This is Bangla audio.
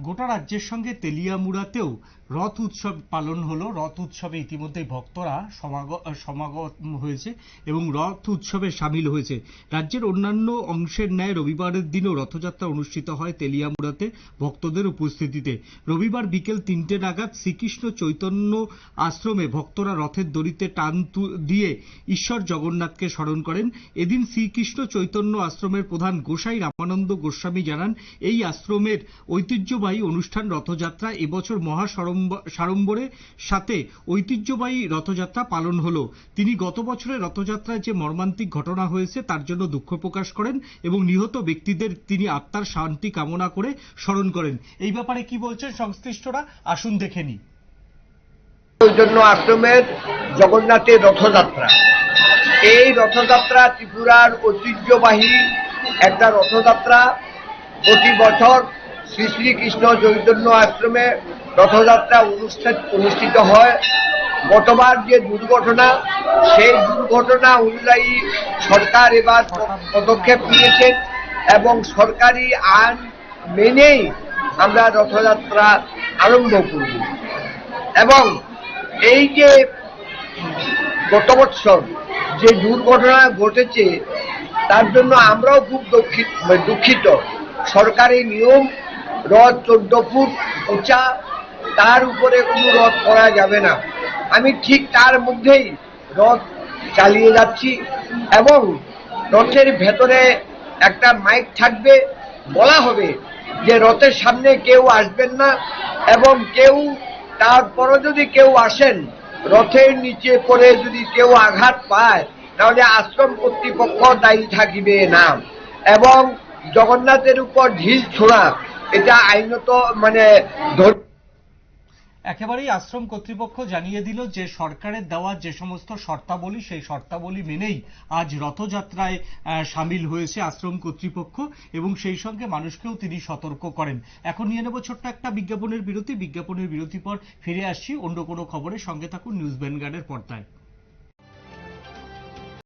গোটা রাজ্যের সঙ্গে তেলিয়ামুড়াতেও রথ উৎসব পালন হলো। রথ উৎসবে ইতিমধ্যেই ভক্তরা সমাগ- সমাগম হয়েছে এবং রথ উৎসবে সামিল হয়েছে। রাজ্যের অন্যান্য অংশের ন্যায় রবিবারের দিনও রথযাত্রা অনুষ্ঠিত হয় তেলিয়ামুড়াতে ভক্তদের উপস্থিতিতে। রবিবার বিকেল তিনটে নাগাদ শ্রীকৃষ্ণ চৈতন্য আশ্রমে ভক্তরা রথের দড়িতে টান দিয়ে ঈশ্বর জগন্নাথকে স্মরণ করেন। এদিন শ্রীকৃষ্ণ চৈতন্য আশ্রমের প্রধান গোসাই রামানন্দ গোস্বামী জানান, এই আশ্রমের ঐতিহ্যবাহী অনুষ্ঠান রথযাত্রা এবছর মহা সরম্ব- সাড়ম্বরের সাথে ঐতিহ্যবাহী রথযাত্রা পালন হলো। তিনি গত বছরের রথযাত্রায় যে মর্মান্তিক ঘটনা হয়েছে, তার জন্য দুঃখ প্রকাশ করেন এবং নিহত ব্যক্তিদের তিনি আত্মার শান্তি কামনা করে স্মরণ করেন। এই ব্যাপারে কি বলছেন সংশ্লিষ্টরা? আসুন দেখে নিই। চৈতন্য আশ্রমের জগন্নাথের রথযাত্রা। এই রথযাত্রা ত্রিপুরার ঐতিহ্যবাহী একটা রথযাত্রা। প্রতি বছর শ্রী শ্রীকৃষ্ণ চৈতন্য আশ্রমে রথযাত্রা অনুষ্ঠান অনুষ্ঠিত হয়। গতবার যে দুর্ঘটনা, সেই দুর্ঘটনা অনুযায়ী সরকার এবার পদক্ষেপ নিয়েছেন এবং সরকারি আইন মেনেই আমরা রথযাত্রা আরম্ভ করব। এবং এই যে গত বৎসর যে দুর্ঘটনা ঘটেছে, তার জন্য আমরাও খুব দুঃখিত দুঃখিত। সরকারি নিয়ম, রথ চোদ্দ ফুট উঁচা তার উপরে কোনো রথ করা যাবে না। আমি ঠিক তার মধ্যেই রথ চালিয়ে যাচ্ছি এবং রথের ভেতরে একটা মাইক থাকবে। বলা হবে যে রথের সামনে কেউ আসবেন না এবং কেউ তারপরে যদি কেউ আসেন, রথের নিচে পড়ে যদি কেউ আঘাত পায়, তাহলে আশ্রম কর্তৃপক্ষ দায়ী থাকিবে না। এবং জগন্নাথের উপর ঢিল ছোড়া, এটা আইনত মানে ধর- একেবারেই আশ্রম কর্তৃপক্ষ জানিয়ে দিল যে সরকারের দেওয়া যে সমস্ত শর্তাবলী, সেই শর্তাবলী মেনেই আজ রথযাত্রায় সামিল হয়েছে আশ্রম কর্তৃপক্ষ এবং সেই সঙ্গে মানুষকেও তিনি সতর্ক করেন। এখন নিয়ে নেব ছোট্ট একটা বিজ্ঞাপনের বিরতি। বিজ্ঞাপনের বিরতি পর ফিরে আসছি অন্য কোনো খবরের সঙ্গে থাকুন নিউজ ভ্যানগার্ডের পর্দায়।